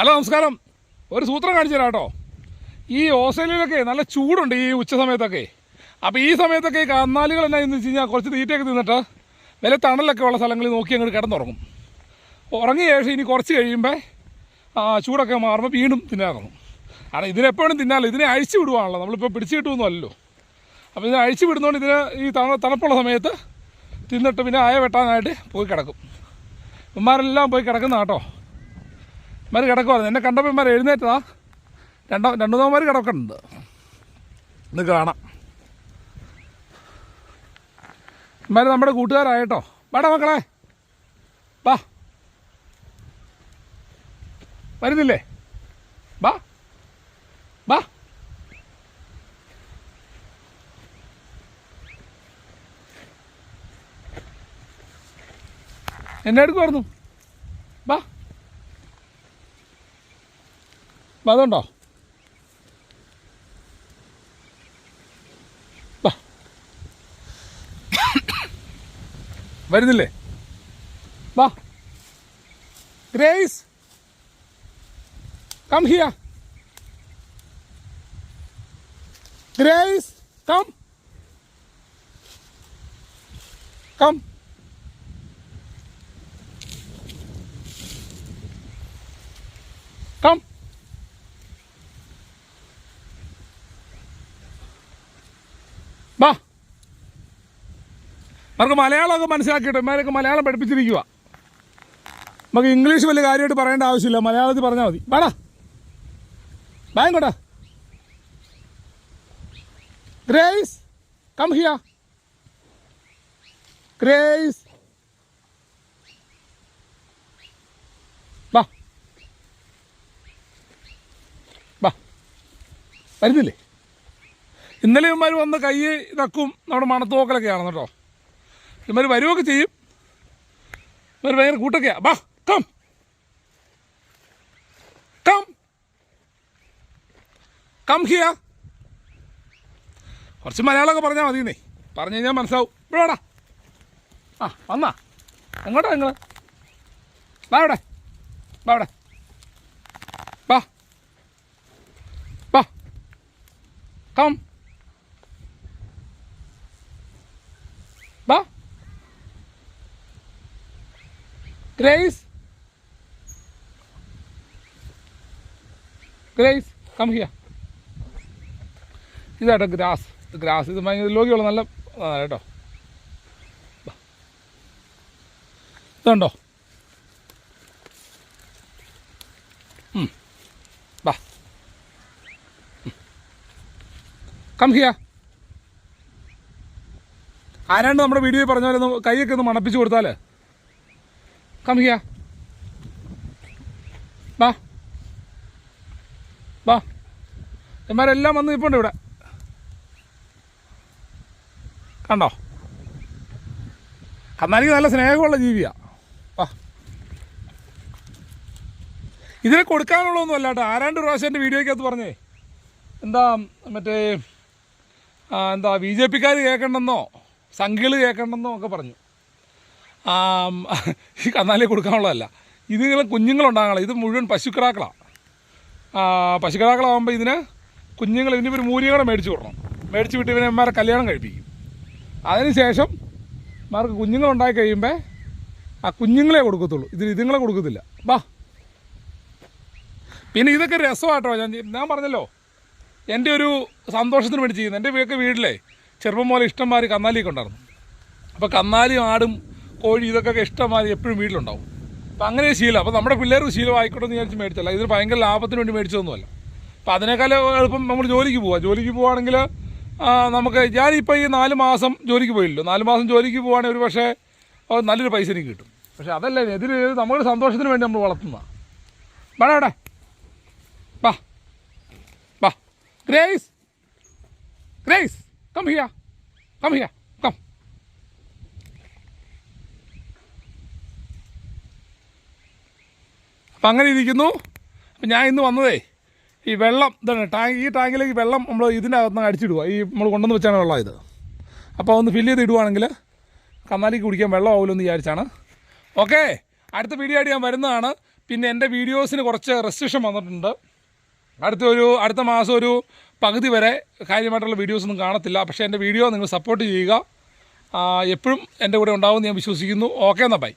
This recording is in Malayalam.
ഹലോ നമസ്കാരം. ഒരു സൂത്രം കാണിച്ചു തരാം കേട്ടോ. ഈ ഓസ്ട്രേലിയയിലൊക്കെ നല്ല ചൂടുണ്ട് ഈ ഉച്ച സമയത്തൊക്കെ. അപ്പോൾ ഈ സമയത്തൊക്കെ ഈ കന്നാലികൾ എന്നാ എന്ന് വെച്ച് കഴിഞ്ഞാൽ കുറച്ച് തീറ്റയൊക്കെ തിന്നിട്ട് വില തണലൊക്കെ ഉള്ള സ്ഥലങ്ങളിൽ നോക്കി അങ്ങോട്ട് കിടന്നുറങ്ങും. ഉറങ്ങിയ ശേഷം ഇനി കുറച്ച് കഴിയുമ്പോൾ ചൂടൊക്കെ മാറുമ്പോൾ വീണ്ടും തിന്നാറങ്ങും കാരണം ഇതിനെപ്പോഴും തിന്നാലോ? ഇതിനെ അഴിച്ചു വിടുവാണല്ലോ. നമ്മളിപ്പോൾ പിടിച്ചു കിട്ടുമെന്നല്ലോ അപ്പോൾ ഇതിനെ അഴിച്ചു വിടുന്നതുകൊണ്ട് ഇതിന് ഈ തണ തണുപ്പുള്ള സമയത്ത് തിന്നിട്ട് പിന്നെ ആയ വെട്ടാനായിട്ട് പോയി കിടക്കും. ഇവന്മാരെല്ലാം പോയി കിടക്കുന്ന കേട്ടോ. ഇമാർ കിടക്കുമായിരുന്നു എന്നെ കണ്ടപ്പോൾ ഇമാർ എഴുന്നേറ്റതാ. രണ്ടോ രണ്ടു മൂന്നമാർ കിടക്കുന്നുണ്ട്. ഇന്ന് കാണാം. ഇമാർ നമ്മുടെ കൂട്ടുകാരായിട്ടോ. വേടാ മക്കളെ. വാ. വരുന്നില്ലേ? വാ. വാ. എന്നെ എടുക്കുമായിരുന്നു വാ വാ, അതുണ്ടോ? വരുന്നില്ലേ? വാ. Grace come here. Grace come. Come. Come വാ നമുക്ക് മലയാളമൊക്കെ മനസ്സിലാക്കിയിട്ട് ഇമാരൊക്കെ മലയാളം പഠിപ്പിച്ചിരിക്കുക നമുക്ക് ഇംഗ്ലീഷ് വലിയ കാര്യമായിട്ട് പറയേണ്ട ആവശ്യമില്ല. മലയാളത്തിൽ പറഞ്ഞാൽ മതി. വാടാ. ബാങ്കോട്ടാ ഗ്രേസ് കം ഹിയ. ഗ്രേസ്. വാ. വാ. വരുന്നില്ലേ? ഇന്നലെ ഇവന്മാർ വന്ന് കൈ ഇതക്കും. നമ്മുടെ മണത്തോക്കലൊക്കെ ആണ് കേട്ടോ. ഇവന്മാർ വരുമൊക്കെ ചെയ്യും. ഇവർ ഭയങ്കര കൂട്ടൊക്കെയാ. ബാ കം കം കം ഹിയ കുറച്ച് മലയാളമൊക്കെ പറഞ്ഞാൽ മതിയെന്നേ. പറഞ്ഞു കഴിഞ്ഞാൽ മനസ്സിലാവും. ഇവിടെടാ വാടാ. ആ വന്നാ. എങ്ങോട്ടാ നിങ്ങൾ വാ ഇവിടെ. വാ ഇവിടെ. വാ. വാ. കം വാ ഗ്രേസ് ഗ്രേസ് കം ഹിയ ഇതാട്ടോ ഗ്രാസ്. ഗ്രാസ് ഇത് ഭയങ്കര ലോകിയുള്ള നല്ല കേട്ടോ. ഇതുണ്ടോ. വാ കം ഹിയ ആരാണ്ട് നമ്മുടെ വീഡിയോയിൽ പറഞ്ഞ പോലെ കൈയൊക്കെ ഒന്ന് മണപ്പിച്ച് കൊടുത്താൽ കം ഹിയ വാ. വാ. എന്മാരെല്ലാം വന്ന് നിൽപ്പുണ്ട് ഇവിടെ. കണ്ടോ? കന്നാലിക്ക് നല്ല സ്നേഹമുള്ള ജീവിയാ. വാ. ഇതിനെ കൊടുക്കാനുള്ളതൊന്നും അല്ല കേട്ടോ. ആരാണ്ട് പ്രാവശ്യം എന്റെ വീഡിയോയ്ക്കകത്ത് പറഞ്ഞേ. എന്താ മറ്റേ എന്താ ബി ജെ പിക്കാർ കേൾക്കണ്ടെന്നോ? സംഘികൾ കേൾക്കണ്ടെന്നോ ഒക്കെ പറഞ്ഞു. ഈ കന്നാലിയെ കൊടുക്കാനുള്ളതല്ല. ഇതിങ്ങനെ കുഞ്ഞുങ്ങളുണ്ടാകണം ഇത് മുഴുവൻ പശുക്കിടാക്കളാണ് പശുക്കിടാക്കളാകുമ്പോൾ ഇതിന് കുഞ്ഞുങ്ങൾ ഇതിന് ഒരു മൂലികളെ മേടിച്ചു വിടണം മേടിച്ച് വിട്ട് ഇവനെ അമ്മമാരെ കല്യാണം കഴിപ്പിക്കും. അതിനുശേഷം മാർക്ക് കുഞ്ഞുങ്ങളുണ്ടായി കഴിയുമ്പോൾ ആ കുഞ്ഞുങ്ങളെ കൊടുക്കത്തുള്ളൂ. ഇതിന് ഇതുങ്ങളെ കൊടുക്കത്തില്ല. ബാ. പിന്നെ ഇതൊക്കെ രസമായിട്ടോ ഞാൻ ഞാൻ പറഞ്ഞല്ലോ. എന്റെ ഒരു സന്തോഷത്തിന് വേണ്ടി ചെയ്യുന്നത്. എന്റെ വീട്ടിലെ ചെറുപ്പം പോലെ ഇഷ്ടംമാതിരി കന്നാലിയൊക്കെ ഉണ്ടായിരുന്നു. അപ്പോൾ കന്നാലിയും ആടും കോഴി ഇതൊക്കെ ഇഷ്ടമായി എപ്പോഴും വീട്ടിലുണ്ടാവും. അപ്പം അങ്ങനെ ശീലം. അപ്പോൾ നമ്മുടെ പിള്ളേർ ശീലം ആയിക്കോട്ടെ എന്ന് വിചാരിച്ച് മേടിച്ചല്ല ഇതിന് ഭയങ്കര ലാഭത്തിന് വേണ്ടി മേടിച്ചതൊന്നുമല്ല. അപ്പോൾ അതിനേക്കാൾ എളുപ്പം നമ്മൾ ജോലിക്ക് പോവാം. ജോലിക്ക് പോവുകയാണെങ്കിൽ നമുക്ക് ഞാനിപ്പോൾ ഈ നാല് മാസം ജോലിക്ക് പോയില്ലോ നാല് മാസം ജോലിക്ക് പോവുകയാണെങ്കിൽ ഒരു പക്ഷേ നല്ലൊരു പൈസ എനിക്ക് കിട്ടും. പക്ഷേ അതല്ല ഇതിൽ നമ്മുടെ സന്തോഷത്തിന് വേണ്ടി നമ്മൾ വളർത്തുന്നതാണ് വേണം അവിടെ വാ. വാ. Grace. Grace come here come here come അപ്പം അങ്ങനെ ഇരിക്കുന്നു. അപ്പം ഞാൻ ഇന്ന് വന്നതേ ഈ വെള്ളം ഇതാണ് ടാങ്ക് ഈ ടാങ്കിലേക്ക് വെള്ളം നമ്മൾ ഇതിനകത്ത് അടിച്ചിടുക ഈ നമ്മൾ കൊണ്ടുവന്ന് വെച്ചാണ് വെള്ളം ഇത്. അപ്പോൾ ഒന്ന് ഫില്ല് ചെയ്ത് ഇടുവാണെങ്കിൽ കന്നാലിക്ക് കുടിക്കാൻ വെള്ളം ആവുമല്ലോ എന്ന് വിചാരിച്ചാണ്. ഓക്കെ അടുത്ത വീഡിയോ ആയിട്ട് ഞാൻ വരുന്നതാണ്. പിന്നെ എന്റെ വീഡിയോസിന് കുറച്ച് റെസ്ട്രിക്ഷൻ വന്നിട്ടുണ്ട്. അടുത്ത ഒരു അടുത്ത മാസം ഒരു പകുതി വരെ കാര്യമായിട്ടുള്ള വീഡിയോസ് ഒന്നും കാണത്തില്ല. പക്ഷേ എന്റെ വീഡിയോ നിങ്ങൾ സപ്പോർട്ട് ചെയ്യുക. എപ്പോഴും എന്റെ കൂടെ ഉണ്ടാവുമെന്ന് ഞാൻ വിശ്വസിക്കുന്നു. ഓക്കെ എന്നാൽ ബൈ